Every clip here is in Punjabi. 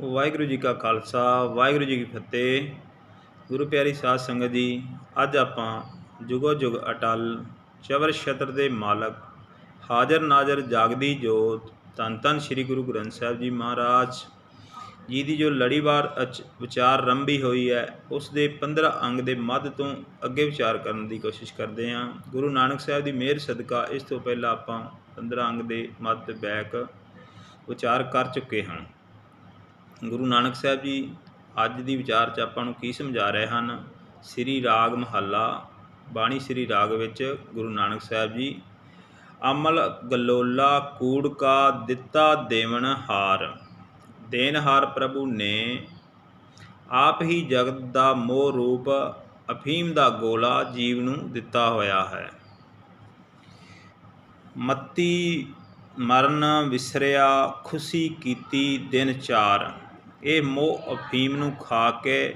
ਵਾਹਿਗੁਰੂ ਜੀ ਕਾ ਖਾਲਸਾ, ਵਾਹਿਗੁਰੂ ਜੀ ਕੀ ਫਤਿਹ। ਗੁਰੂ ਪਿਆਰੀ ਸਾਧ ਸੰਗਤ ਜੀ, ਅੱਜ ਆਪਾਂ ਜੁਗੋ ਜੁਗ ਅਟਲ ਚਵਰ ਛਤਰ ਦੇ ਮਾਲਕ, ਹਾਜ਼ਰ ਨਾਜ਼ਰ ਜਾਗਦੀ ਜੋਤ, ਧੰਨ ਧੰਨ ਸ੍ਰੀ ਗੁਰੂ ਗ੍ਰੰਥ ਸਾਹਿਬ ਜੀ ਮਹਾਰਾਜ ਜੀ ਦੀ ਜੋ ਲੜੀਵਾਰ ਅਚ- ਵਿਚਾਰ ਰੰਭੀ ਹੋਈ ਹੈ, ਉਸ ਦੇ 15 ਅੰਗ ਦੇ ਮੱਧ ਤੋਂ ਅੱਗੇ ਵਿਚਾਰ ਕਰਨ ਦੀ ਕੋਸ਼ਿਸ਼ ਕਰਦੇ ਹਾਂ। ਗੁਰੂ ਨਾਨਕ ਸਾਹਿਬ ਦੀ ਮਿਹਰ ਸਦਕਾ ਇਸ ਤੋਂ ਪਹਿਲਾਂ ਆਪਾਂ 15 ਅੰਗ ਦੇ ਮੱਧ ਬੈਕ ਵਿਚਾਰ ਕਰ ਚੁੱਕੇ ਹਾਂ। ਗੁਰੂ ਨਾਨਕ ਸਾਹਿਬ ਜੀ ਅੱਜ ਦੀ ਵਿਚਾਰ 'ਚ ਆਪਾਂ ਨੂੰ ਕੀ ਸਮਝਾ ਰਹੇ ਹਨ? ਸ੍ਰੀ ਰਾਗ ਮਹੱਲਾ, ਬਾਣੀ ਸ੍ਰੀ ਰਾਗ ਵਿੱਚ ਗੁਰੂ ਨਾਨਕ ਸਾਹਿਬ ਜੀ, ਅਮਲ ਗਲੋਲਾ ਕੂੜ ਕਾ ਦਿੱਤਾ ਦੇਵਨ ਹਾਰ ਦੇਨਹਾਰ ਪ੍ਰਭੂ ਨੇ ਆਪ ਹੀ ਜਗਤ ਦਾ ਮੋਹ ਰੂਪ ਅਫੀਮ ਦਾ ਗੋਲਾ ਜੀਵ ਨੂੰ ਦਿੱਤਾ ਹੋਇਆ ਹੈ। ਮੱਤੀ ਮਰਨ ਵਿਸਰਿਆ ਖੁਸ਼ੀ ਕੀਤੀ ਦਿਨ ਚਾਰ ਇਹ ਮੋਹ ਅਫੀਮ ਨੂੰ ਖਾ ਕੇ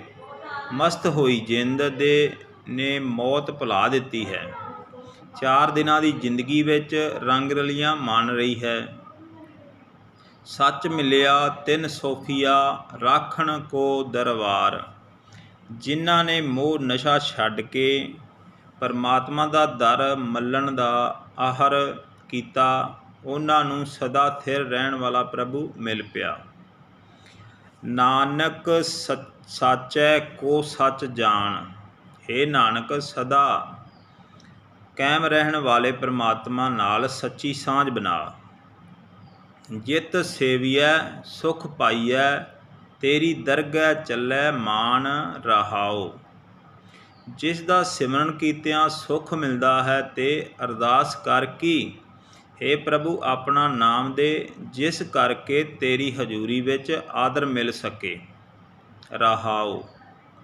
ਮਸਤ ਹੋਈ ਜਿੰਦ ਦੇ ਨੇ ਮੌਤ ਭੁਲਾ ਦਿੱਤੀ ਹੈ। ਚਾਰ ਦਿਨਾਂ ਦੀ ਜ਼ਿੰਦਗੀ ਵਿੱਚ ਰੰਗ ਰਲੀਆਂ ਮੰਨ ਰਹੀ ਹੈ। ਸੱਚ ਮਿਲਿਆ ਤਿੰਨ ਸੋਫੀਆ ਰਾਖਣ ਕੋ ਦਰਬਾਰ। ਜਿਨ੍ਹਾਂ ਨੇ ਮੋਹ ਨਸ਼ਾ ਛੱਡ ਕੇ ਪਰਮਾਤਮਾ ਦਾ ਦਰ ਮੱਲਣ ਦਾ ਆਹਰ ਕੀਤਾ, ਉਹਨਾਂ ਨੂੰ ਸਦਾ ਥਿਰ ਰਹਿਣ ਵਾਲਾ ਪ੍ਰਭੂ ਮਿਲ ਪਿਆ। ਨਾਨਕ ਸ- ਸਾਚੈ ਕੋ ਸੱਚ ਜਾਣ हे ਨਾਨਕ ਸਦਾ। ਕਾਇਮ ਰਹਿਣ ਵਾਲੇ ਪ੍ਰਮਾਤਮਾ ਨਾਲ ਸੱਚੀ ਸਾਂਝ ਬਣਾ। ਜਿਤ ਸੇਵੀਐ, ਸੁਖ ਪਾਈਐ, ਤੇਰੀ ਦਰਗਹਿ ਚੱਲੈ ਮਾਨ ਰਹਾਓ ਜਿਸ ਦਾ ਸਿਮਰਨ ਕੀਤਿਆਂ ਸੁਖ ਮਿਲਦਾ ਹੈ, ਤੇ ਅਰਦਾਸ ਕਰ ਕੀ? हे ਪ੍ਰਭੂ, ਆਪਣਾ ਨਾਮ ਦੇ ਜਿਸ ਕਰਕੇ ਤੇਰੀ ਹਜ਼ੂਰੀ ਵਿੱਚ ਆਦਰ ਮਿਲ ਸਕੇ। ਰਹਾਓ।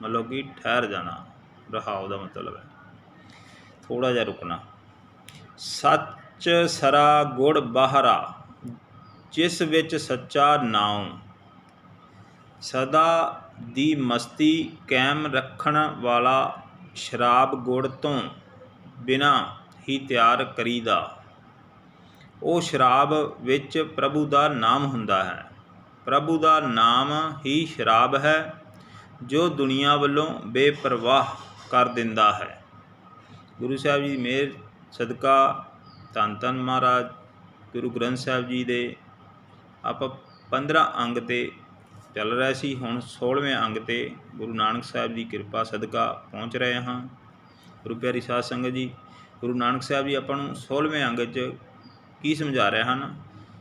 ਮਤਲਬ ਕਿ ਠਹਿਰ ਜਾਣਾ। ਰਹਾਓ ਦਾ ਮਤਲਬ ਹੈ। ਥੋੜਾ ਜਿਹਾ ਰੁਕਣਾ। ਸੱਚ ਸਰਾ ਗੁੜ ਬਾਹਰਾ, ਜਿਸ ਵਿੱਚ ਸੱਚਾ ਨਾਮ ਸਦਾ ਦੀ ਮਸਤੀ ਕਾਇਮ ਰੱਖਣ ਵਾਲਾ ਸ਼ਰਾਬ ਗੁੜ ਤੋਂ ਬਿਨਾ ਹੀ ਤਿਆਰ ਕਰੀਦਾ। ਉਹ ਸ਼ਰਾਬ ਵਿੱਚ ਪ੍ਰਭੂ ਦਾ ਨਾਮ ਹੁੰਦਾ ਹੈ। ਪ੍ਰਭੂ ਦਾ ਨਾਮ ਹੀ ਸ਼ਰਾਬ ਹੈ, ਜੋ ਦੁਨੀਆ ਵੱਲੋਂ ਬੇਪਰਵਾਹ ਕਰ ਦਿੰਦਾ ਹੈ। ਗੁਰੂ ਸਾਹਿਬ ਜੀ ਮੇਰ ਸਦਕਾ, ਧੰਨ ਧੰਨ ਮਹਾਰਾਜ, ਗੁਰੂ ਗ੍ਰੰਥ ਸਾਹਿਬ ਜੀ ਦੇ। ਆਪਾਂ 15 ਅੰਗ ਤੇ ਚੱਲ ਰਿਹਾ ਸੀ, ਹੁਣ 16ਵੇਂ ਅੰਗ ਤੇ ਗੁਰੂ ਨਾਨਕ ਸਾਹਿਬ ਦੀ ਕਿਰਪਾ, ਸਦਕਾ ਪਹੁੰਚ ਰਹੇ ਹਾਂ। ਗੁਰੂ ਪਿਆਰੀ ਸਾਧ ਸੰਗਤ ਜੀ, ਗੁਰੂ ਨਾਨਕ ਸਾਹਿਬ ਜੀ, ਆਪਾਂ ਨੂੰ 16ਵੇਂ ਅੰਗ 'ਚ ਕੀ ਸਮਝਾ ਰਹੇ ਹਨ?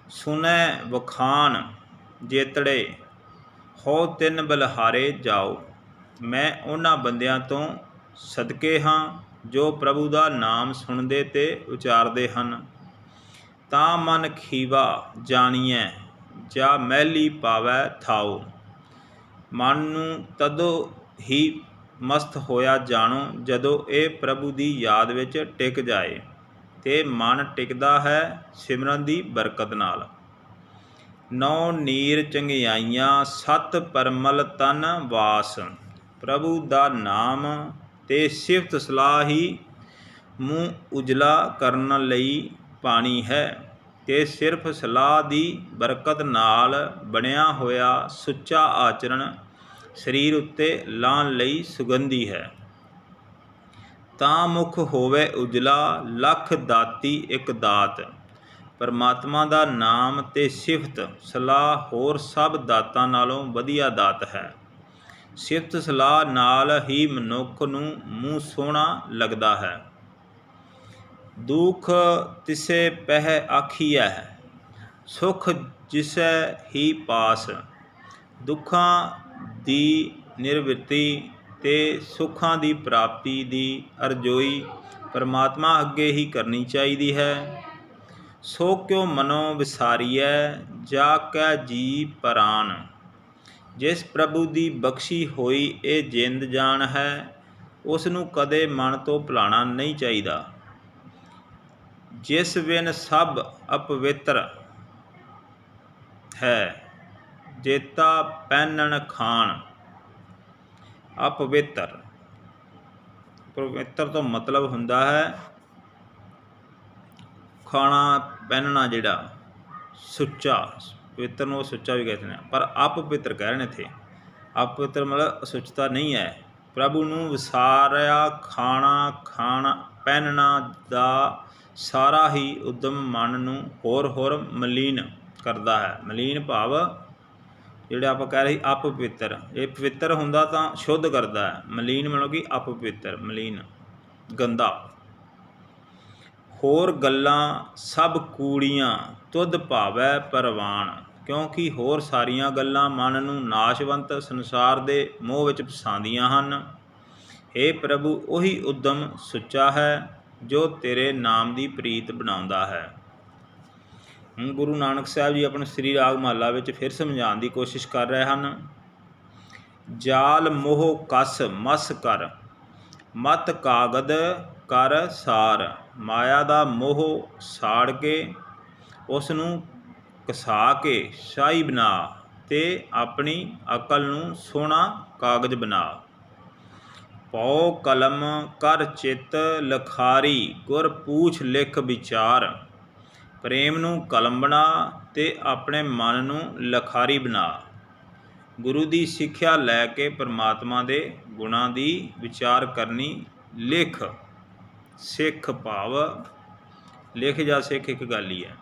ਸੁਨੈ ਵਖਾਨ ਜੇਤੜੇ ਹੋ ਤਿੰਨ ਬਲਹਾਰੇ ਜਾਓ। ਮੈਂ ਉਹਨਾਂ ਬੰਦਿਆਂ ਤੋਂ ਸਦਕੇ ਹਾਂ ਜੋ ਪ੍ਰਭੂ ਦਾ ਨਾਮ ਸੁਣਦੇ ਤੇ ਉਚਾਰਦੇ ਹਨ। ਤਾਂ ਮਨ ਖੀਵਾ ਜਾਣੀਐ, ਜਾਂ ਮਹਿਲੀ ਪਾਵੈ ਥਾਓ। ਮਨ ਨੂੰ ਤਦੋਂ ਹੀ ਮਸਤ ਹੋਇਆ ਜਾਣੋ ਜਦੋਂ ਇਹ ਪ੍ਰਭੂ ਦੀ ਯਾਦ ਵਿੱਚ ਟਿਕ ਜਾਏ। ਤੇ ਮਨ ਟਿਕਦਾ ਹੈ ਸਿਮਰਨ ਦੀ ਬਰਕਤ ਨਾਲ। ਨੌ ਨੀਰ ਚੰਗਿਆਈਆਂ, ਸਤ ਪਰਮਲ ਤਨ ਵਾਸ। ਪ੍ਰਭੂ ਦਾ ਨਾਮ ਤੇ ਸਿਫਤ ਸਲਾਹ ਹੀ ਮੂੰਹ ਉਜਲਾ ਕਰਨ ਲਈ ਪਾਣੀ ਹੈ ਤੇ ਸਿਰਫ ਸਲਾਹ ਦੀ ਬਰਕਤ ਨਾਲ ਬਣਿਆ ਹੋਇਆ ਸੁੱਚਾ ਆਚਰਣ ਸਰੀਰ ਉੱਤੇ ਲਾਣ ਲਈ ਸੁਗੰਧੀ ਹੈ। ਤਾਂ ਮੁਖ ਹੋਵੇ ਉਜਲਾ, ਲੱਖ ਦਾਤੀ ਇੱਕ ਦਾਤ। ਪਰਮਾਤਮਾ ਦਾ ਨਾਮ ਤੇ ਸਿਫਤ, ਸਲਾਹ ਹੋਰ ਸਭ ਦਾਤਾਂ ਨਾਲੋਂ ਵਧੀਆ ਦਾਤ ਹੈ। ਸਿਫਤ, ਸਲਾਹ ਨਾਲ ਹੀ ਮਨੁੱਖ ਨੂੰ ਮੂੰਹ ਸੋਹਣਾ ਲੱਗਦਾ ਹੈ। ਦੁਖ ਤਿਸੇ ਪਹਿ ਆਖੀਐ, ਸੁਖ ਜਿਸੈ ਹੀ ਪਾਸ। ਦੁੱਖਾਂ ਦੀ ਨਿਰਵਿਰਤੀ ਤੇ ਸੁੱਖਾਂ ਦੀ ਪ੍ਰਾਪਤੀ ਦੀ ਅਰਜ਼ੋਈ ਪਰਮਾਤਮਾ ਅੱਗੇ ਹੀ ਕਰਨੀ ਚਾਹੀਦੀ ਹੈ। ਸੋ ਕਿਉ ਮਨੋ ਵਿਸਾਰੀਐ, ਜਾ ਕੈ ਜੀ ਪਰਾਨ। ਜਿਸ ਪ੍ਰਭੂ ਦੀ ਬਖਸ਼ੀ ਹੋਈ ਇਹ ਜਿੰਦ ਜਾਨ ਹੈ ਉਸ ਨੂੰ ਕਦੇ ਮਨ ਤੋਂ ਭੁਲਾਣਾ ਨਹੀਂ ਚਾਹੀਦਾ। ਜਿਸ ਬਿਨ ਸਭ ਅਪਵਿੱਤਰ ਹੈ, ਜੇਤਾ ਪਹਿਨਣ ਖਾਣ ਅਪਵਿੱਤਰ। ਪਵਿੱਤਰ ਤੋਂ ਮਤਲਬ ਹੁੰਦਾ ਹੈ ਖਾਣਾ ਪਹਿਨਣਾ ਜਿਹੜਾ, ਸੁੱਚਾ। ਪਵਿੱਤਰ ਨੂੰ ਉਹ ਸੁੱਚਾ ਵੀ ਕਹਿੰਦੇ ਨੇ, ਪਰ ਅਪਵਿੱਤਰ ਕਹਿ ਰਹੇ ਨੇ ਇੱਥੇ। ਅਪਵਿੱਤਰ ਮਤਲਬ ਅਸੁੱਚਤਾ ਨਹੀਂ ਹੈ। ਪ੍ਰਭੂ ਨੂੰ ਵਿਸਾਰਿਆ ਖਾਣਾ ਖਾਣਾ, ਪਹਿਨਣਾ ਦਾ ਸਾਰਾ ਹੀ ਉਦਮ ਮਨ ਨੂੰ ਹੋਰ ਹੋਰ ਮਲੀਨ ਕਰਦਾ ਹੈ। ਮਲੀਨ ਭਾਵ ਜਿਹੜੇ ਆਪਾਂ ਕਹਿ ਰਹੇ ਸੀ ਅਪਵਿੱਤਰ, ਇਹ ਪਵਿੱਤਰ ਹੁੰਦਾ ਤਾਂ ਸ਼ੁੱਧ ਕਰਦਾ ਹੈ, ਮਲੀਨ ਮਤਲਬ ਕਿ ਅਪਵਿੱਤਰ, ਮਲੀਨ, ਗੰਦਾ। ਹੋਰ ਗੱਲਾਂ, ਸਭ ਕੂੜੀਆਂ, ਤੁਧ ਭਾਵੈ ਪਰਵਾਨ, ਕਿਉਂਕਿ ਹੋਰ ਸਾਰੀਆਂ ਗੱਲਾਂ ਮਨ ਨੂੰ ਨਾਸ਼ਵੰਤ ਸੰਸਾਰ ਦੇ ਮੋਹ ਵਿੱਚ ਫਸਾਉਂਦੀਆਂ ਹਨ। हे ਪ੍ਰਭੂ, ਉਹੀ ਉਦਮ ਸੁੱਚਾ ਹੈ ਜੋ ਤੇਰੇ ਨਾਮ ਦੀ ਪ੍ਰੀਤ ਬਣਾਉਂਦਾ ਹੈ। ਹੁਣ ਗੁਰੂ ਨਾਨਕ ਸਾਹਿਬ ਜੀ ਆਪਣੇ ਸ੍ਰੀ ਰਾਗ ਮਹੱਲਾ ਵਿੱਚ ਫਿਰ ਸਮਝਾਉਣ ਦੀ ਕੋਸ਼ਿਸ਼ ਕਰ ਰਹੇ ਹਨ। ਜਾਲ ਮੋਹ ਕਸ ਮਸ ਕਰ, ਮਤ ਕਾਗਦ ਕਰ ਸਾਰ, ਮਾਇਆ ਦਾ ਮੋਹ ਸਾੜ ਕੇ ਉਸ ਨੂੰ ਕਸਾ ਕੇ ਸ਼ਾਹੀ ਬਣਾ ਤੇ ਆਪਣੀ ਅਕਲ ਨੂੰ ਸੋਹਣਾ ਕਾਗਜ਼ ਬਣਾ। ਪਉ ਕਲਮ ਕਰ ਚਿਤ ਲਖਾਰੀ, ਗੁਰ ਪੂਛ ਲਿਖ ਵਿਚਾਰ ਪ੍ਰੇਮ ਨੂੰ ਕਲਮ ਬਣਾ ਤੇ ਆਪਣੇ ਮਨ ਨੂੰ ਲਖਾਰੀ ਬਣਾ। ਗੁਰੂ ਦੀ ਸਿੱਖਿਆ ਲੈ ਕੇ ਪਰਮਾਤਮਾ ਦੇ ਗੁਣਾਂ ਦੀ ਵਿਚਾਰ ਕਰਨੀ ਲਿਖ। ਸਿੱਖ ਭਾਵ। ਲਿਖ ਜਾਂ ਸਿੱਖ ਇੱਕ ਗੱਲ ਹੀ ਹੈ।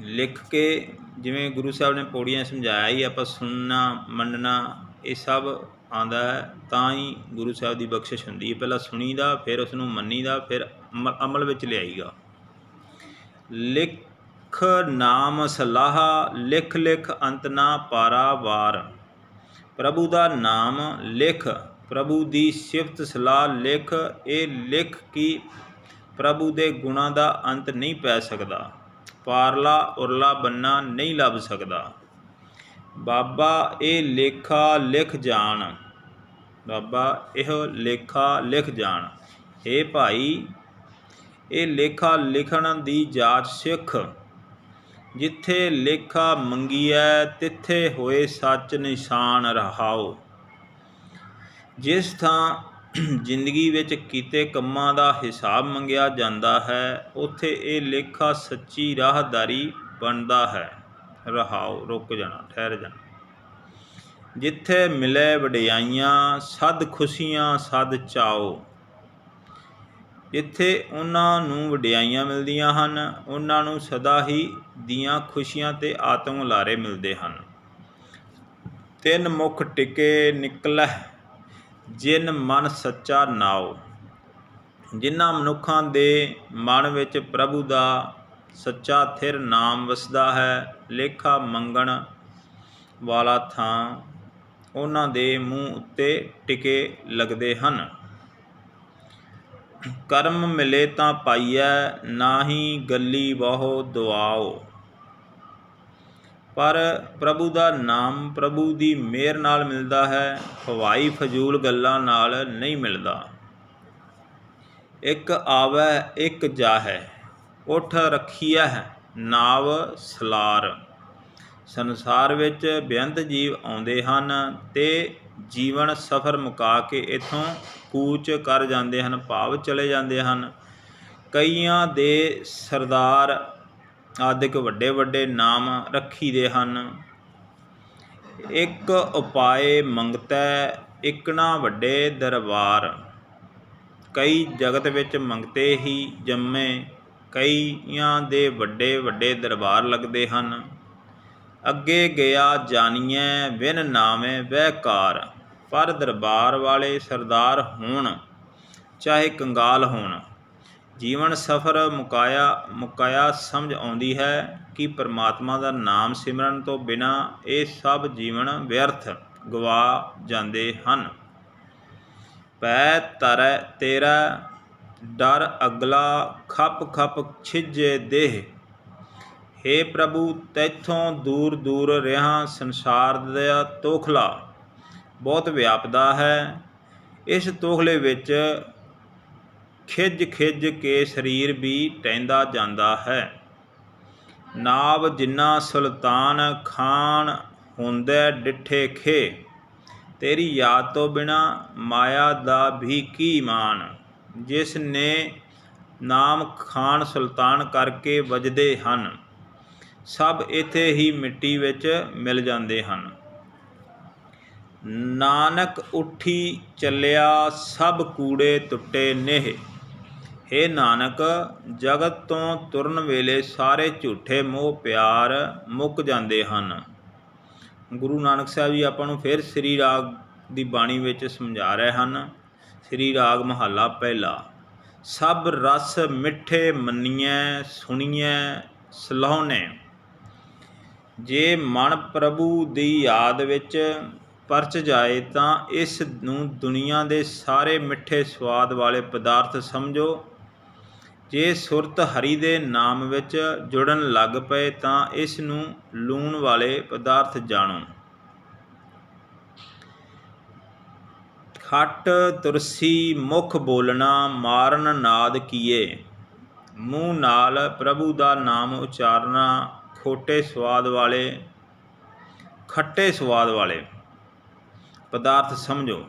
ਲਿਖ ਕੇ ਜਿਵੇਂ ਗੁਰੂ ਸਾਹਿਬ ਨੇ ਪੌੜੀਆਂ ਸਮਝਾਇਆ ਹੀ ਆਪਾਂ ਸੁਣਨਾ, ਮੰਨਣਾ, ਇਹ ਸਭ ਆਂਦਾ ਹੈ, ਤਾਂ ਹੀ ਗੁਰੂ ਸਾਹਿਬ ਦੀ ਬਖਸ਼ਿਸ਼ ਹੁੰਦੀ ਹੈ। ਪਹਿਲਾਂ ਸੁਣੀਦਾ, ਫਿਰ ਉਸ ਨੂੰ ਮੰਨੀਦਾ, ਫਿਰ ਅਮਲ- ਅਮਲ ਵਿੱਚ ਲਿਆਈਗਾ ਲਿਖ ਨਾਮ ਸਲਾਹ, ਲਿਖ ਲਿਖ ਅੰਤ ਨਾ ਪਾਰਾਵਾਰ ਪ੍ਰਭੂ ਦਾ ਨਾਮ ਲਿਖ, ਪ੍ਰਭੂ ਦੀ ਸਿਫਤ ਸਲਾਹ ਲਿਖ, ਇਹ ਲਿਖ ਕੀ ਪ੍ਰਭੂ ਦੇ ਗੁਣਾਂ ਦਾ ਅੰਤ ਨਹੀਂ ਪੈ ਸਕਦਾ, ਪਾਰਲਾ ਉਰਲਾ ਬੰਨਾ ਨਹੀਂ ਲੱਭ ਸਕਦਾ। ਬਾਬਾ, ਇਹ ਲੇਖਾ ਲਿਖ ਜਾਣ। ਬਾਬਾ, ਇਹ ਲੇਖਾ ਲਿਖ ਜਾਣ। हे ਭਾਈ ਇਹ ਲੇਖਾ ਲਿਖਣ ਦੀ ਜਾਚ ਸਿੱਖ। ਜਿੱਥੇ ਲੇਖਾ ਮੰਗੀਐ, ਤਿੱਥੇ ਹੋਏ ਸੱਚ ਨਿਸ਼ਾਨ ਰਹਾਓ। ਜਿਸ ਥਾਂ ਜ਼ਿੰਦਗੀ ਵਿੱਚ ਕੀਤੇ ਕੰਮਾਂ ਦਾ ਹਿਸਾਬ ਮੰਗਿਆ ਜਾਂਦਾ ਹੈ, ਉੱਥੇ ਇਹ ਲੇਖਾ ਸੱਚੀ ਰਾਹਦਾਰੀ ਬਣਦਾ ਹੈ। ਰਹਾਓ, ਰੁਕ ਜਾਣਾ, ਠਹਿਰ ਜਾਣਾ। ਜਿੱਥੇ ਮਿਲੇ ਵਡਿਆਈਆਂ, ਸਦ ਖੁਸ਼ੀਆਂ, ਸਦ ਚਾਓ। ਜਿੱਥੇ ਉਹਨਾਂ ਨੂੰ ਵਡਿਆਈਆਂ ਮਿਲਦੀਆਂ ਹਨ, ਉਹਨਾਂ ਨੂੰ ਸਦਾ ਹੀ ਦੀਆਂ ਖੁਸ਼ੀਆਂ ਤੇ ਆਤਮ ਹੁਲਾਰੇ ਮਿਲਦੇ ਹਨ। ਤਿੰਨ ਮੁਖ ਟਿਕੇ ਨਿਕਲੈ ਜਿਨ ਮਨ ਸੱਚਾ ਨਾਉ। ਜਿਨ੍ਹਾਂ ਮਨੁੱਖਾਂ ਦੇ ਮਨ ਵਿੱਚ ਪ੍ਰਭੂ ਦਾ ਸੱਚਾ ਥਿਰ ਨਾਮ ਵਸਦਾ ਹੈ, ਲੇਖਾ ਮੰਗਣ ਵਾਲਾ ਥਾਂ ਉਹਨਾਂ ਦੇ ਮੂੰਹ ਉੱਤੇ ਟਿਕੇ ਲੱਗਦੇ ਹਨ। ਕਰਮ ਮਿਲੇ ਤਾਂ ਪਾਈਐ, ਨਾਹੀ ਗੱਲੀ ਬਹੁ ਦੁਆਓ ਪਰ ਪ੍ਰਭੂ ਦਾ ਨਾਮ ਪ੍ਰਭੂ ਦੀ ਮਿਹਰ ਨਾਲ ਮਿਲਦਾ ਹੈ, ਹਵਾਈ ਫਜ਼ੂਲ ਗੱਲਾਂ ਨਾਲ ਨਹੀਂ ਮਿਲਦਾ। ਇੱਕ ਆਵੈ, ਇੱਕ ਜਾਹੈ, ਉਠ ਰੱਖੀਐ ਨਾਵ ਸਲਾਰ। ਸੰਸਾਰ ਵਿੱਚ ਬੇਅੰਤ ਜੀਵ ਆਉਂਦੇ ਹਨ, ਤੇ ਜੀਵਨ ਸਫਰ ਮੁਕਾ ਕੇ ਇਥੋਂ ਕੂਚ ਕਰ ਜਾਂਦੇ ਹਨ, ਭਾਵ ਚਲੇ ਜਾਂਦੇ ਹਨ। ਕਈਆਂ ਦੇ ਸਰਦਾਰ ਆਦਿਕ ਵੱਡੇ ਵੱਡੇ ਨਾਮ ਰੱਖੀਦੇ ਹਨ। ਇੱਕ ਉਪਾਏ ਮੰਗਤੈ, ਇੱਕ ਨਾ ਵੱਡੇ ਦਰਬਾਰ। ਕਈ ਜਗਤ ਵਿੱਚ ਮੰਗਤੇ ਹੀ ਜੰਮੇ, ਕਈਆਂ ਦੇ ਵੱਡੇ ਵੱਡੇ ਦਰਬਾਰ ਲੱਗਦੇ ਹਨ। ਅੱਗੇ ਗਿਆ ਜਾਣੀਐ ਵਿਨ ਨਾਮੇ ਵਹਿਕਾਰ। ਪਰ ਦਰਬਾਰ ਵਾਲੇ ਸਰਦਾਰ ਹੋਣ, ਚਾਹੇ ਕੰਗਾਲ ਹੋਣ। ਜੀਵਨ ਸਫਰ ਮੁਕਾਇਆ ਮੁਕਾਇਆ ਸਮਝ ਆਉਂਦੀ ਹੈ ਕਿ ਪਰਮਾਤਮਾ ਦਾ ਨਾਮ ਸਿਮਰਨ ਤੋਂ ਬਿਨਾ ਇਹ ਸਭ ਜੀਵਨ ਵਿਅਰਥ ਗਵਾ ਜਾਂਦੇ ਹਨ। ਪੈ ਤਰੈ ਤੇਰਾ, ਡਰ ਅਗਲਾ ਖੱਪ ਖੱਪ ਛਿਜੇ ਦੇਹ। हे ਪ੍ਰਭੂ, ਤੈਥੋਂ ਦੂਰ ਦੂਰ ਰਹਾ ਸੰਸਾਰ ਦਾ ਤੋਖਲਾ। ਬਹੁਤ ਵਿਆਪਦਾ ਹੈ। ਇਸ ਤੋਖਲੇ ਵਿੱਚ ਖਿੱਜ ਖਿੱਜ ਕੇ ਸਰੀਰ ਵੀ ਟੈਂਦਾ ਜਾਂਦਾ ਹੈ। ਨਾਬ ਜਿੰਨਾ ਸੁਲਤਾਨ ਖਾਨ ਹੁੰਦੇ ਡਿੱਠੇ ਖੇ, ਤੇਰੀ ਯਾਦ ਤੋਂ ਬਿਨਾ ਮਾਇਆ ਦਾ ਵੀ ਕੀ ਮਾਨ ਜਿਸ ਨੇ ਨਾਮ ਖਾਨ ਸੁਲਤਾਨ ਕਰਕੇ ਵਜਦੇ ਹਨ, ਸਭ ਇੱਥੇ ਹੀ ਮਿੱਟੀ ਵਿੱਚ ਮਿਲ ਜਾਂਦੇ ਹਨ। ਨਾਨਕ ਉੱਠੀ ਚੱਲਿਆ ਸਭ ਕੂੜੇ ਟੁੱਟੇ ਨੇਹ। ਹੇ ਨਾਨਕ, ਜਗਤ ਤੋਂ ਤੁਰਨ ਵੇਲੇ ਸਾਰੇ ਝੂਠੇ ਮੋਹ ਪਿਆਰ ਮੁੱਕ ਜਾਂਦੇ ਹਨ। ਗੁਰੂ ਨਾਨਕ ਸਾਹਿਬ ਜੀ ਆਪਾਂ ਨੂੰ ਫਿਰ ਸ੍ਰੀ ਰਾਗ ਦੀ ਬਾਣੀ ਵਿੱਚ ਸਮਝਾ ਰਹੇ ਹਨ। ਸ੍ਰੀ ਰਾਗ ਮਹੱਲਾ ਪਹਿਲਾ। ਸਭ ਰਸ ਮਿੱਠੇ ਮੰਨੀਐ, ਸੁਣੀਐ, ਸਲਾਹੁਣੇ। ਜੇ ਮਨ ਪ੍ਰਭੂ ਦੀ ਯਾਦ ਵਿੱਚ ਪਰਚ ਜਾਏ ਤਾਂ ਇਸ ਨੂੰ ਦੁਨੀਆ ਦੇ ਸਾਰੇ ਮਿੱਠੇ ਸਵਾਦ ਵਾਲੇ ਪਦਾਰਥ ਸਮਝੋ। ਜੇ ਸੁਰਤ ਹਰੀ ਦੇ ਨਾਮ ਵਿੱਚ ਜੁੜਨ ਲੱਗ ਪਏ ਤਾਂ ਇਸ ਨੂੰ ਲੂਣ ਵਾਲੇ ਪਦਾਰਥ ਜਾਣੋ। ਖੱਟ ਤੁਰਸੀ ਮੁਖ ਬੋਲਣਾ ਮਾਰਨ ਨਾਦ ਕੀਏ। ਮੂੰਹ ਨਾਲ ਪ੍ਰਭੂ ਦਾ ਨਾਮ ਉਚਾਰਨਾ ਖੋਟੇ ਸਵਾਦ ਵਾਲੇ, ਖੱਟੇ ਸਵਾਦ ਵਾਲੇ। ਪਦਾਰਥ ਸਮਝੋ।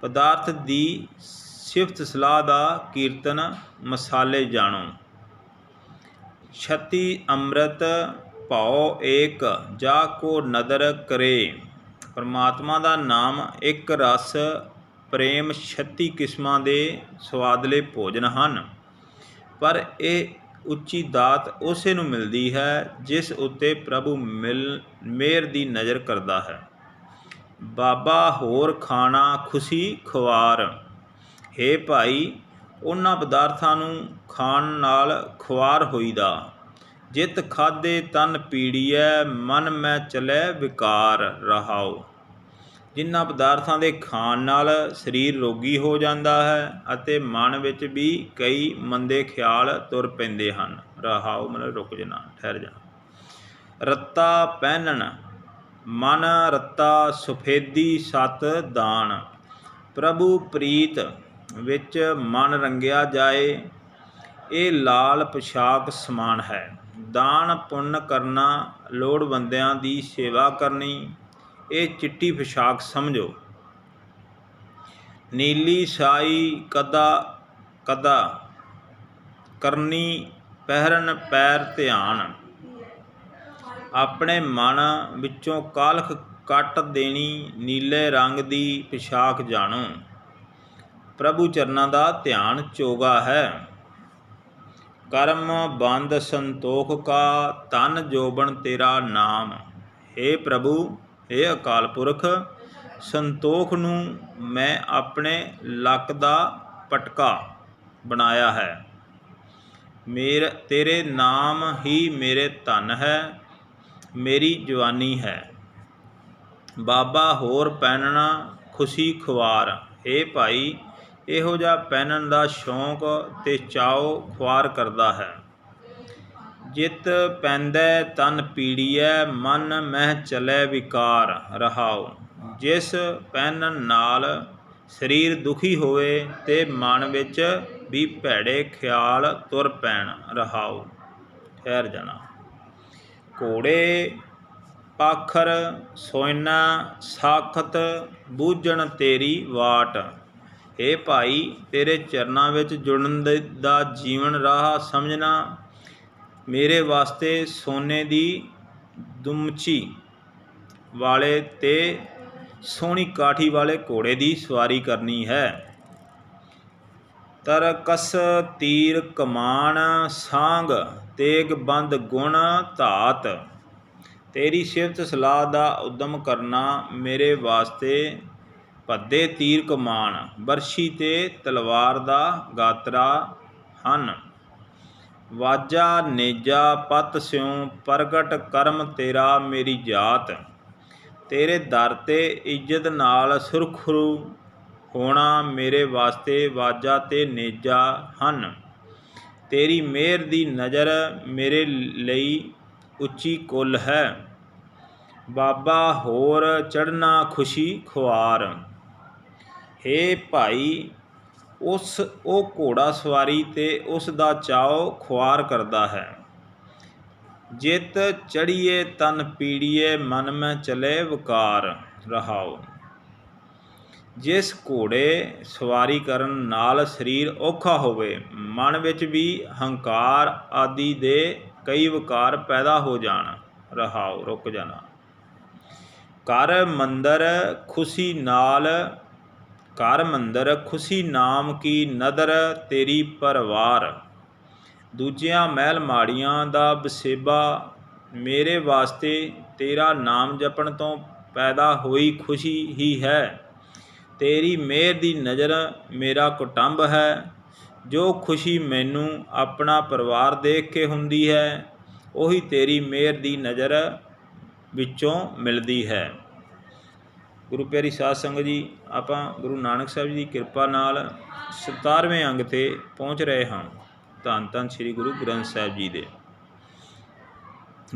ਪਦਾਰਥ ਦੀ ਸਿਫਤ ਸਲਾਹ ਦਾ ਕੀਰਤਨ ਮਸਾਲੇ ਜਾਣੋ। ਛਤੀ ਅੰਮ੍ਰਿਤ ਭਾਉ ਏਕ, ਜਾ ਕੋ ਨਦਰ ਕਰੇ। ਪਰਮਾਤਮਾ ਦਾ ਨਾਮ ਇੱਕ ਰਸ, ਪ੍ਰੇਮ 36 ਕਿਸਮਾਂ ਦੇ ਸਵਾਦਲੇ ਭੋਜਨ ਹਨ। ਪਰ ਇਹ ਉੱਚੀ ਦਾਤ ਉਸੇ ਨੂੰ ਮਿਲਦੀ ਹੈ ਜਿਸ ਉੱਤੇ ਪ੍ਰਭੂ ਮਿਲ, ਮੇਰ ਦੀ ਨਜ਼ਰ ਕਰਦਾ ਹੈ। ਬਾਬਾ ਹੋਰ ਖਾਣਾ ਖੁਸ਼ੀ ਖੁਆਰ। ਹੇ ਭਾਈ, ਉਹਨਾਂ ਪਦਾਰਥਾਂ ਨੂੰ ਖਾਣ ਨਾਲ ਖੁਆਰ ਹੋਈਦਾ। ਜਿਤ ਖਾਦੇ ਤਨ ਪੀੜੀਐ, ਮਨ ਮੈਂ ਚਲੇ ਵਿਕਾਰ ਰਹਾਓ ਜਿਨ੍ਹਾਂ ਪਦਾਰਥਾਂ ਦੇ ਖਾਣ ਨਾਲ ਸਰੀਰ ਰੋਗੀ ਹੋ ਜਾਂਦਾ ਹੈ ਅਤੇ ਮਨ ਵਿੱਚ ਵੀ ਕਈ ਮੰਦੇ ਖਿਆਲ ਤੁਰ ਪੈਂਦੇ ਹਨ। ਰਹਾਓ ਮਤਲਬ ਰੁਕ ਜਾਣਾ, ਠਹਿਰ ਜਾਣਾ। ਰੱਤਾ ਪਹਿਨਣ। ਮਨ ਰੱਤਾ ਸੁਫੇਦੀ ਸਤ ਦਾਨ। ਪ੍ਰਭੂ ਪ੍ਰੀਤ ਵਿੱਚ ਮਨ ਰੰਗਿਆ ਜਾਏ, ਇਹ ਲਾਲ ਪੋਸ਼ਾਕ ਸਮਾਨ ਹੈ। ਦਾਨ ਪੁੰਨ ਕਰਨਾ ਲੋੜਵੰਦਿਆਂ ਦੀ ਸੇਵਾ ਕਰਨੀ, ਇਹ ਚਿੱਟੀ ਪੋਸ਼ਾਕ ਸਮਝੋ। ਨੀਲੀ ਸਾਈ ਕਦਾ ਕਦਾ ਕਰਨੀ ਪਹਿਰਨ ਪੈਰ ਧਿਆਨ। ਆਪਣੇ ਮਨ ਵਿੱਚੋਂ ਕਾਲਖ ਕੱਟ ਦੇਣੀ, ਨੀਲੇ ਰੰਗ ਦੀ ਪਿਸ਼ਾਕ ਜਾਣੋ। ਪ੍ਰਭੂ ਚਰਨਾਂ ਦਾ ਧਿਆਨ ਚੋਗਾ ਹੈ। ਕਰਮ ਬੰਦ ਸੰਤੋਖ ਕਾ, ਤਨ ਜੋਬਨ ਤੇਰਾ ਨਾਮ। हे ਪ੍ਰਭੂ हे ਅਕਾਲ ਪੁਰਖ, ਸੰਤੋਖ ਨੂੰ ਮੈਂ ਆਪਣੇ ਲੱਕ ਦਾ ਪਟਕਾ ਬਣਾਇਆ ਹੈ। ਮੇਰੇ ਤੇਰੇ ਨਾਮ ਹੀ ਮੇਰੇ ਧਨ ਹੈ। ਮੇਰੀ ਜਵਾਨੀ ਹੈ। ਬਾਬਾ ਹੋਰ ਪਹਿਨਣਾ ਖੁਸ਼ੀ ਖੁਆਰ। ਏ ਭਾਈ, ਇਹੋ ਜਿਹਾ ਪਹਿਨਣ ਦਾ ਸ਼ੌਂਕ ਤੇ ਚਾਉ ਖੁਆਰ ਕਰਦਾ ਹੈ। ਜਿਤ ਪੈਂਦਾ ਤਨ ਪੀੜੀਐ, ਮਨ ਮਹਿ ਚਲੇ ਵਿਕਾਰ। ਰਹਾਉ, ਜਿਸ ਪਹਿਨਣ ਨਾਲ ਸਰੀਰ ਦੁਖੀ ਹੋਵੇ ਤੇ ਮਨ ਵਿੱਚ ਵੀ ਭੈੜੇ ਖਿਆਲ ਤੁਰ ਪੈਣ। ਰਹਾਉ, ਠਹਿਰ ਜਾਣਾ। ਘੋੜੇ, ਪਾਖਰ, ਸੋਇਨਾ, ਸਾਖਤ, ਬੂਝਣ ਤੇਰੀ ਵਾਟ। ਏ ਭਾਈ, ਤੇਰੇ ਚਰਨਾਂ ਵਿੱਚ ਜੁੜਨ ਦੇ- ਦਾ ਜੀਵਨ ਰਾਹ ਸਮਝਣਾ, ਮੇਰੇ ਵਾਸਤੇ ਸੋਨੇ ਦੀ ਦੁਮਚੀ ਵਾਲੇ ਤੇ ਸੋਹਣੀ ਕਾਠੀ ਵਾਲੇ ਘੋੜੇ ਦੀ ਸਵਾਰੀ ਕਰਨੀ ਹੈ। ਤਰਕਸ ਤੀਰ ਕਮਾਨ ਸਾੰਗ ਤੇਗ ਬੰਦ ਗੁਣ ਧਾਤ। ਤੇਰੀ ਸਿਫਤ ਸਲਾਹ ਦਾ ਉਦਮ ਕਰਨਾ ਮੇਰੇ ਵਾਸਤੇ ਭੱਦੇ ਤੀਰ ਕਮਾਨ। ਬਰਸ਼ੀ ਤੇ ਤਲਵਾਰ ਦਾ ਗਾਤਰਾ ਹਨ। ਵਾਜਾ ਨੇਜਾ ਪਤ ਸਿਉ, ਪ੍ਰਗਟ ਕਰਮ ਤੇਰਾ ਮੇਰੀ ਜਾਤ। ਤੇਰੇ ਦਰ ਤੇ ਇੱਜ਼ਤ ਨਾਲ ਸੁਰਖਰੂ ਹੋਣਾ ਮੇਰੇ ਵਾਸਤੇ ਵਾਜਾ ਤੇ ਨੇਜਾ ਹਨ। ਤੇਰੀ ਮਿਹਰ ਦੀ ਨਜ਼ਰ ਮੇਰੇ ਲਈ ਉੱਚੀ ਕੁੱਲ ਹੈ। ਬਾਬਾ, ਹੋਰ ਚੜਨਾ ਖੁਸ਼ੀ ਖੁਆਰ। ਹੇ ਭਾਈ, ਉਸ ਉਹ ਘੋੜਾ ਸਵਾਰੀ ਤੇ ਉਸ ਦਾ ਚਾਉ ਖੁਆਰ ਕਰਦਾ ਹੈ। ਜਿਤ ਚੜੀਏ ਤਨ ਪੀੜੀਏ, ਮਨ ਮੈਂ ਚਲੇ ਵਕਾਰ ਰਹਾਓ ਜਿਸ ਘੋੜੇ ਸਵਾਰੀ ਕਰਨ ਨਾਲ ਸਰੀਰ ਔਖਾ ਹੋਵੇ ਮਨ ਵਿੱਚ ਵੀ ਹੰਕਾਰ ਆਦਿ ਦੇ ਕਈ ਵਿਕਾਰ ਪੈਦਾ ਹੋ ਜਾਣ। ਰਹਾਓ, ਰੁਕ ਜਾਣਾ। ਕਰ ਮੰਦਰ ਖੁਸ਼ੀ ਨਾਲ, ਕਰ ਮੰਦਰ ਖੁਸ਼ੀ ਨਾਮ ਕੀ ਨਦਰ ਤੇਰੀ ਪਰਵਾਰ। ਦੂਜਿਆਂ ਮਹਿਲ ਮਾੜੀਆਂ ਦਾ ਬਸੇਬਾ, ਮੇਰੇ ਵਾਸਤੇ ਤੇਰਾ ਨਾਮ ਜਪਣ ਤੋਂ ਪੈਦਾ ਹੋਈ ਖੁਸ਼ੀ ਹੀ ਹੈ। ਤੇਰੀ ਮਿਹਰ ਦੀ ਨਜ਼ਰ ਮੇਰਾ ਕੁਟੰਬ ਹੈ। ਜੋ ਖੁਸ਼ੀ ਮੈਨੂੰ ਆਪਣਾ ਪਰਿਵਾਰ ਦੇਖ ਕੇ ਹੁੰਦੀ ਹੈ, ਉਹੀ ਤੇਰੀ ਮਿਹਰ ਦੀ ਨਜ਼ਰ ਵਿੱਚੋਂ ਮਿਲਦੀ ਹੈ। ਗੁਰੂ ਪਿਆਰੀ ਸਾਧ ਸੰਗਤ ਜੀ, ਆਪਾਂ ਗੁਰੂ ਨਾਨਕ ਸਾਹਿਬ ਜੀ ਦੀ ਕਿਰਪਾ ਨਾਲ 17ਵੇਂ ਅੰਗ ਤੇ ਪਹੁੰਚ ਰਹੇ ਹਾਂ। ਧੰਨ ਧੰਨ ਸ੍ਰੀ ਗੁਰੂ ਗ੍ਰੰਥ ਸਾਹਿਬ ਜੀ ਦੇ।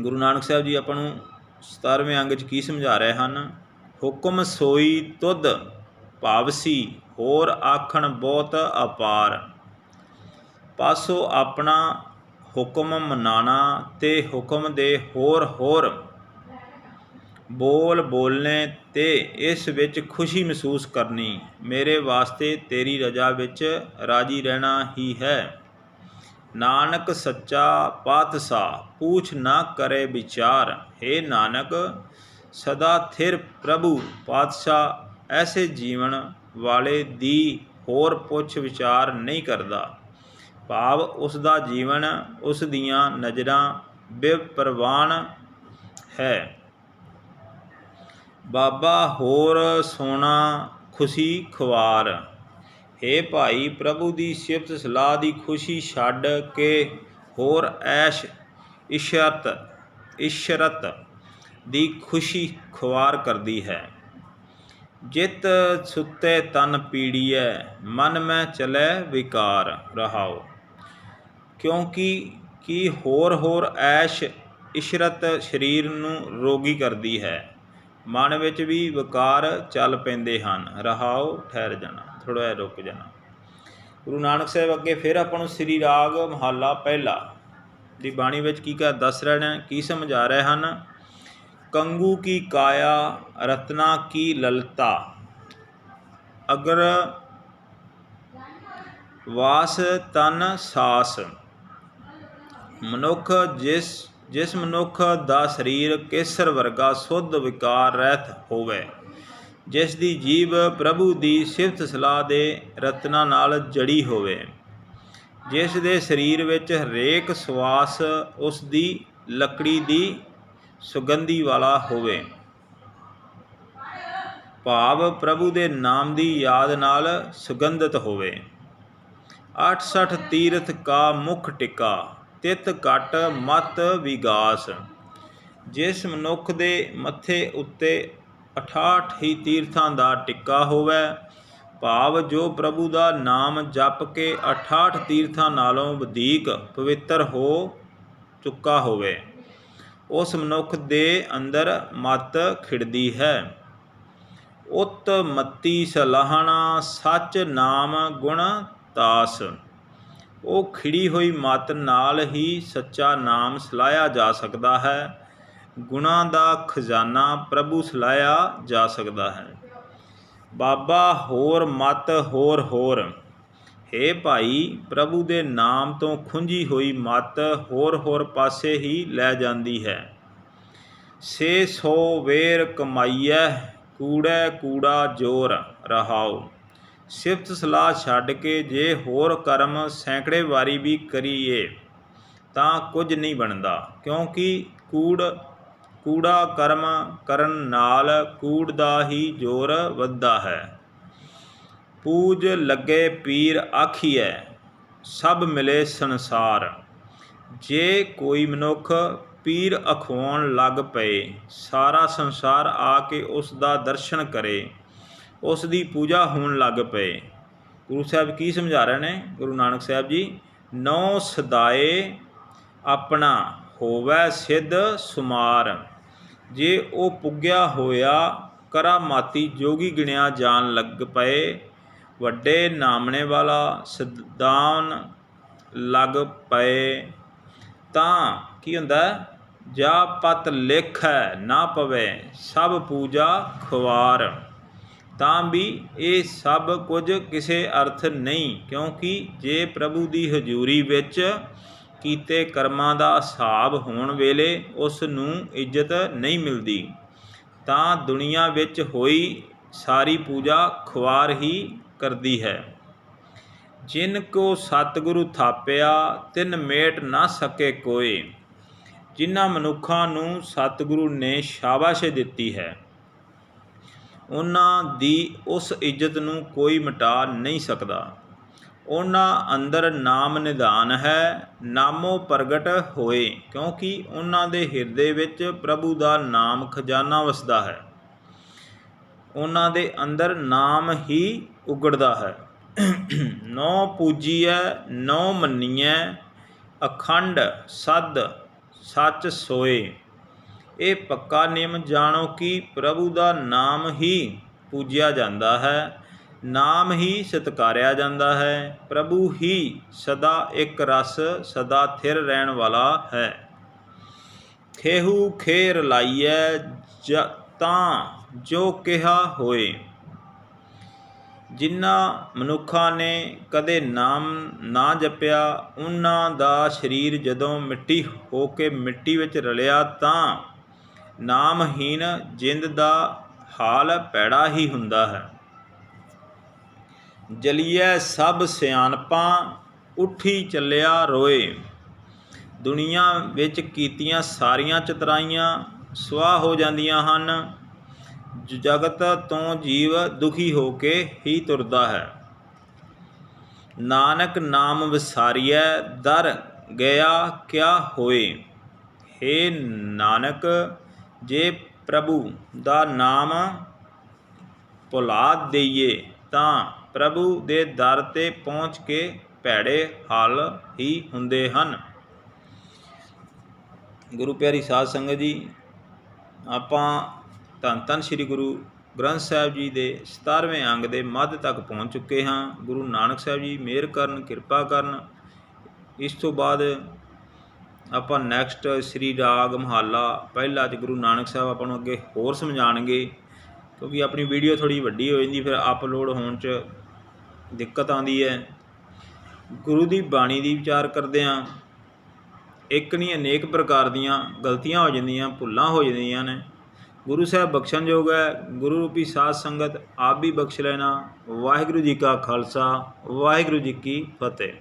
ਗੁਰੂ ਨਾਨਕ ਸਾਹਿਬ ਜੀ ਆਪਾਂ ਨੂੰ 17ਵੇਂ ਅੰਗ 'ਚ ਕੀ ਸਮਝਾ ਰਹੇ ਹਨ? ਹੁਕਮ ਸੋਈ ਤੁਧ ਭਾਵਸੀ, ਹੋਰ ਆਖਣ ਬਹੁਤ ਅਪਾਰ। ਪਾਸੋਂ ਆਪਣਾ ਹੁਕਮ ਮਨਾਣਾ ਤੇ ਹੁਕਮ ਦੇ ਹੋਰ ਹੋਰ ਬੋਲ ਬੋਲਨੇ ਤੇ ਇਸ ਵਿੱਚ ਖੁਸ਼ੀ ਮਹਿਸੂਸ ਕਰਨੀ, ਮੇਰੇ ਵਾਸਤੇ ਤੇਰੀ ਰਜ਼ਾ ਵਿੱਚ ਰਾਜੀ ਰਹਿਣਾ ਹੀ ਹੈ। ਨਾਨਕ ਸੱਚਾ ਪਾਤਸ਼ਾਹ, ਪੂਛ ਨਾ ਕਰੇ ਵਿਚਾਰ। हे ਨਾਨਕ, ਸਦਾ ਥਿਰ ਪ੍ਰਭੂ ਪਾਤਸ਼ਾਹ, ਐਸੇ ਜੀਵਨ ਵਾਲੇ ਦੀ ਹੋਰ ਪੁੱਛ ਵਿਚਾਰ ਨਹੀਂ ਕਰਦਾ। ਭਾਵ ਉਸ ਦਾ ਜੀਵਨ ਉਸ ਦੀਆਂ ਨਜ਼ਰਾਂ ਬੇਪਰਵਾਨ ਹੈ। ਬਾਬਾ ਹੋਰ ਸੋਨਾ ਖੁਸ਼ੀ ਖਵਾਰ ਹੇ ਭਾਈ, ਪ੍ਰਭੂ ਦੀ ਸਿਫਤ ਸਲਾਹ ਦੀ ਖੁਸ਼ੀ ਛੱਡ ਕੇ ਹੋਰ ਐਸ਼ ਇਸ਼ਰਤ ਇਸ਼ਰਤ ਦੀ ਖੁਸ਼ੀ ਖਵਾਰ ਕਰਦੀ ਹੈ। ਜਿਤ ਸੁੱਤੇ ਤਨ ਪੀੜੀਐ, ਮਨ ਮੈਂ ਚਲੇ ਵਿਕਾਰ ਰਹਾਓ ਕਿਉਂਕਿ ਕੀ ਹੋਰ ਹੋਰ ਐਸ਼ ਇਸ਼ਰਤ ਸਰੀਰ ਨੂੰ ਰੋਗੀ ਕਰਦੀ ਹੈ। ਮਨ ਵਿੱਚ ਵੀ ਵਿਕਾਰ ਚੱਲ ਪੈਂਦੇ ਹਨ। ਰਹਾਓ, ਠਹਿਰ ਜਾਣਾ। ਥੋੜਾ ਜਿਹਾ ਰੁਕ ਜਾਣਾ। ਗੁਰੂ ਨਾਨਕ ਸਾਹਿਬ ਅੱਗੇ ਫਿਰ ਆਪਾਂ ਨੂੰ ਸ੍ਰੀ ਰਾਗ ਮਹੱਲਾ ਪਹਿਲਾ ਦੀ ਬਾਣੀ ਵਿੱਚ ਕੀ ਕਹ ਦੱਸ ਰਹੇ ਨੇ, ਕੀ ਸਮਝਾ ਰਹੇ ਹਨ? ਕੰਗੂ ਕੀ ਕਾਇਆ, ਰਤਨਾ ਕੀ ਲਲਤਾ। ਅਗਰ ਵਾਸ ਤਨ ਸਾਸ। ਮਨੁੱਖ ਜਿਸ ਜਿਸ ਮਨੁੱਖ ਦਾ ਸਰੀਰ ਕੇਸਰ ਵਰਗਾ ਸੁੱਧ ਵਿਕਾਰ ਰਹਿਤ ਹੋਵੇ, ਜਿਸ ਦੀ ਜੀਵ ਪ੍ਰਭੂ ਦੀ ਸਿਫਤ ਸਲਾਹ ਦੇ ਰਤਨਾ ਨਾਲ ਜੜੀ ਹੋਵੇ, ਜਿਸ ਦੇ ਸਰੀਰ ਵਿੱਚ ਹਰੇਕ ਸਵਾਸ ਉਸ ਦੀ ਲੱਕੜੀ ਦੀ ਸੁਗੰਧੀ ਵਾਲਾ ਹੋਵੇ। ਭਾਵ ਪ੍ਰਭੂ ਦੇ ਨਾਮ ਦੀ ਯਾਦ ਨਾਲ ਸੁਗੰਧਿਤ ਹੋਵੇ। 68 ਤੀਰਥ ਕਾ ਮੁਖ ਟਿਕਾ ਤਿਤ ਘਟ ਮਤ ਵਿਗਾਸ, ਜਿਸ ਮਨੁੱਖ ਦੇ ਮੱਥੇ ਉੱਤੇ 68 ਹੀ ਤੀਰਥਾਂ ਦਾ ਟਿੱਕਾ ਹੋਵੇ, ਭਾਵ ਜੋ ਪ੍ਰਭੂ ਦਾ ਨਾਮ ਜਪ ਕੇ 68 ਤੀਰਥਾਂ ਨਾਲੋਂ ਵਧੇਕ ਪਵਿੱਤਰ ਹੋ ਚੁੱਕਾ ਹੋਵੇ, ਉਸ ਮਨੁੱਖ ਦੇ ਅੰਦਰ ਮਤ ਖਿੜਦੀ ਹੈ। ਉਤ ਮਤੀ ਸਲਾਹਣਾ ਸੱਚ ਨਾਮ ਗੁਣ ਤਾਸ। ਉਹ ਖਿੜੀ ਹੋਈ ਮਤ ਨਾਲ ਹੀ ਸੱਚਾ ਨਾਮ ਸਲਾਇਆ ਜਾ ਸਕਦਾ ਹੈ। ਗੁਣਾ ਦਾ ਖਜ਼ਾਨਾ ਪ੍ਰਭੂ ਸਲਾਇਆ ਜਾ ਸਕਦਾ ਹੈ। ਬਾਬਾ, ਹੋਰ ਮਤ, ਹੋਰ ਹੋਰ। हे ਭਾਈ, ਪ੍ਰਭੂ ਦੇ ਨਾਮ ਤੋਂ ਖੁੰਝੀ ਹੋਈ ਮਤ ਹੋਰ ਹੋਰ ਪਾਸੇ ਹੀ ਲੈ ਜਾਂਦੀ ਹੈ। ਸੇ ਸੋ ਵੇਰ ਕਮਾਈਐ, ਕੂੜੈ, ਕੂੜਾ, ਜੋਰ ਰਹਾਓ ਸਿਫਤ ਸਲਾਹ ਛੱਡ ਕੇ ਜੇ ਹੋਰ ਕਰਮ ਸੈਂਕੜੇ ਵਾਰੀ ਵੀ ਕਰੀਏ, ਤਾਂ ਕੁਝ ਨਹੀਂ ਬਣਦਾ। ਕਿਉਂਕਿ ਕੂੜ, ਕੂੜਾ ਕਰਮ ਕਰਨ ਨਾਲ ਕੂੜ ਦਾ ਹੀ ਜ਼ੋਰ ਵੱਧਦਾ ਹੈ। ਪੂਜ ਲੱਗੇ ਪੀਰ ਆਖੀਐ, ਸਭ ਮਿਲੇ ਸੰਸਾਰ। ਜੇ ਕੋਈ ਮਨੁੱਖ ਪੀਰ ਅਖਵਾਉਣ ਲੱਗ ਪਏ, ਸਾਰਾ ਸੰਸਾਰ ਆ ਕੇ ਉਸ ਦਾ ਦਰਸ਼ਨ ਕਰੇ। ਉਸ ਦੀ ਪੂਜਾ ਹੋਣ ਲੱਗ ਪਏ। ਗੁਰੂ ਸਾਹਿਬ ਕੀ ਸਮਝਾ ਰਹੇ ਨੇ? ਗੁਰੂ ਨਾਨਕ ਸਾਹਿਬ ਜੀ, ਨੌ ਸਦਾਏ ਆਪਣਾ ਹੋਵੇ ਸਿੱਧ ਸੁਮਾਰ। ਜੇ ਉਹ ਪੁੱਗਿਆ ਹੋਇਆ ਕਰਾਮਾਤੀ ਜੋਗੀ ਗਿਣਿਆ ਜਾਣ ਲੱਗ ਪਏ, ਵੱਡੇ ਨਾਮਣੇ ਵਾਲਾ ਸਿਧਾਨ ਲੱਗ ਪਏ, ਤਾਂ ਕੀ ਹੁੰਦਾ? ਜਾ ਪਤ ਲਿਖੈ ਨਾ ਪਵੇ, ਸਭ ਪੂਜਾ ਖਵਾਰ। ਤਾਂ ਵੀ ਇਹ ਸਭ ਕੁਝ ਕਿਸੇ ਅਰਥ ਨਹੀਂ, ਕਿਉਂਕਿ ਜੇ ਪ੍ਰਭੂ ਦੀ ਹਜ਼ੂਰੀ ਵਿੱਚ ਕੀਤੇ ਕਰਮਾਂ ਦਾ ਹਿਸਾਬ ਹੋਣ ਵੇਲੇ ਉਸ ਨੂੰ ਇੱਜ਼ਤ ਨਹੀਂ ਮਿਲਦੀ, ਤਾਂ ਦੁਨੀਆ ਵਿੱਚ ਹੋਈ ਸਾਰੀ ਪੂਜਾ ਖੁਆਰ ਹੀ ਕਰਦੀ ਹੈ। ਜਿਨ ਕੋ ਸਤਿਗੁਰੂ ਥਾਪਿਆ, ਤਿਨ ਮੇਟ ਨਾ ਸਕੇ ਕੋਏ, ਜਿਨ੍ਹਾਂ ਮਨੁੱਖਾਂ ਨੂੰ ਸਤਿਗੁਰੂ ਨੇ ਸ਼ਾਬਾਸ਼ ਦਿੱਤੀ ਹੈ। ਉਹਨਾਂ ਦੀ ਉਸ ਇੱਜ਼ਤ ਨੂੰ ਕੋਈ ਮਿਟਾ ਨਹੀਂ ਸਕਦਾ। ਉਹਨਾਂ ਅੰਦਰ ਨਾਮ ਨਿਧਾਨ ਹੈ, ਨਾਮੋ ਪ੍ਰਗਟ ਹੋਏ, ਕਿਉਂਕਿ ਉਹਨਾਂ ਦੇ ਹਿਰਦੇ ਵਿੱਚ ਪ੍ਰਭੂ ਦਾ ਨਾਮ ਖਜ਼ਾਨਾ ਵਸਦਾ ਹੈ। ਉਹਨਾਂ ਦੇ ਅੰਦਰ ਨਾਮ ਹੀ ਉਗੜਦਾ ਹੈ। ਨੌ ਪੂਜੀਐ, ਨੌ ਮੰਨੀਐ, ਅਖੰਡ, ਸਦ, ਸੱਚ ਸੋਏ। ਇਹ ਪੱਕਾ ਨਿਯਮ ਜਾਣੋ ਕਿ ਪ੍ਰਭੂ ਦਾ ਨਾਮ ਹੀ ਪੂਜਿਆ ਜਾਂਦਾ ਹੈ, ਨਾਮ ਹੀ ਸਤਕਾਰਿਆ ਜਾਂਦਾ ਹੈ, ਪ੍ਰਭੂ ਹੀ ਸਦਾ ਇੱਕ ਰਸ, ਸਦਾ ਥਿਰ ਰਹਿਣ ਵਾਲਾ ਹੈ। ਖੇਹੂ ਖੇਰ ਲਾਈਐ ਜ ਤਾਂ ਜੋ ਕਿਹਾ ਹੋਏ। ਜਿਨ੍ਹਾਂ ਮਨੁੱਖਾਂ ਨੇ ਕਦੇ ਨਾਮ ਨਾ ਜਪਿਆ ਉਹਨਾਂ ਦਾ ਸਰੀਰ ਜਦੋਂ ਮਿੱਟੀ ਹੋ ਕੇ ਮਿੱਟੀ ਵਿੱਚ ਰਲਿਆ ਤਾਂ ਨਾਮਹੀਨ ਜਿੰਦ ਦਾ ਹਾਲ ਪੈੜਾ ਹੀ ਹੁੰਦਾ ਹੈ। ਜਲੀਐ ਸਭ ਸਿਆਣਪਾਂ, ਉੱਠੀ ਚੱਲਿਆ ਰੋਏ। ਦੁਨੀਆ ਵਿੱਚ ਕੀਤੀਆਂ ਸਾਰੀਆਂ ਚਤਰਾਈਆਂ ਸਵਾਹ ਹੋ ਜਾਂਦੀਆਂ ਹਨ। ਜਗਤ ਤੋਂ ਜੀਵ ਦੁਖੀ ਹੋ ਕੇ ਹੀ ਤੁਰਦਾ ਹੈ। ਨਾਨਕ ਨਾਮ ਵਿਸਾਰੀਐ, ਦਰ ਗਿਆ ਕਿਆ ਹੋਏ। हे ਨਾਨਕ ਜੇ ਪ੍ਰਭੂ ਦਾ ਨਾਮ ਭੁਲਾ ਦਈਏ, ਤਾਂ ਪ੍ਰਭੂ ਦੇ ਦਰ ਤੇ ਪਹੁੰਚ ਕੇ ਭੈੜੇ ਹਾਲ ਹੀ ਹੁੰਦੇ ਹਨ। ਗੁਰੂ ਪਿਆਰੀ ਸਾਧ ਸੰਗਤ ਜੀ, ਆਪਾਂ ਧੰਨ ਧੰਨ ਸ੍ਰੀ ਗੁਰੂ ਗ੍ਰੰਥ ਸਾਹਿਬ ਜੀ ਦੇ 17ਵੇਂ ਅੰਗ ਦੇ ਮੱਧ ਤੱਕ ਪਹੁੰਚ ਚੁੱਕੇ ਹਾਂ। ਗੁਰੂ ਨਾਨਕ ਸਾਹਿਬ ਜੀ, ਮਿਹਰ ਕਰਨ, ਕਿਰਪਾ ਕਰਨ, ਇਸ ਤੋਂ ਬਾਅਦ ਆਪਾਂ ਨੈਕਸਟ ਸ੍ਰੀ ਰਾਗ ਮਹੱਲਾ, ਪਹਿਲਾ ਚ ਗੁਰੂ ਨਾਨਕ ਸਾਹਿਬ ਆਪਾਂ ਨੂੰ ਅੱਗੇ ਹੋਰ ਸਮਝਾਣਗੇ ਕਿਉਂਕਿ ਆਪਣੀ ਵੀਡੀਓ ਥੋੜੀ ਵੱਡੀ ਹੋ ਜਾਂਦੀ, ਫਿਰ ਅਪਲੋਡ ਹੋਣ ਚ ਦਿੱਕਤ ਆਉਂਦੀ ਹੈ। ਗੁਰੂ ਦੀ ਬਾਣੀ ਦੀ ਵਿਚਾਰ ਕਰਦੇ ਹਾਂ, ਇੱਕ ਨਹੀਂ ਅਨੇਕ ਪ੍ਰਕਾਰ ਦੀਆਂ ਗਲਤੀਆਂ ਹੋ ਜਾਂਦੀਆਂ, ਭੁੱਲਾਂ ਹੋ ਜਾਂਦੀਆਂ ਨੇ। ਗੁਰੂ ਸਾਹਿਬ ਬਖਸ਼ਣਯੋਗ ਹੈ, ਗੁਰੂ ਰੂਪੀ ਸਾਧ ਸੰਗਤ ਆਪ ਵੀ ਬਖਸ਼ ਲੈਣਾ। ਵਾਹਿਗੁਰੂ ਜੀ ਕਾ ਖਾਲਸਾ, ਵਾਹਿਗੁਰੂ ਜੀ ਕੀ ਫਤਿਹ।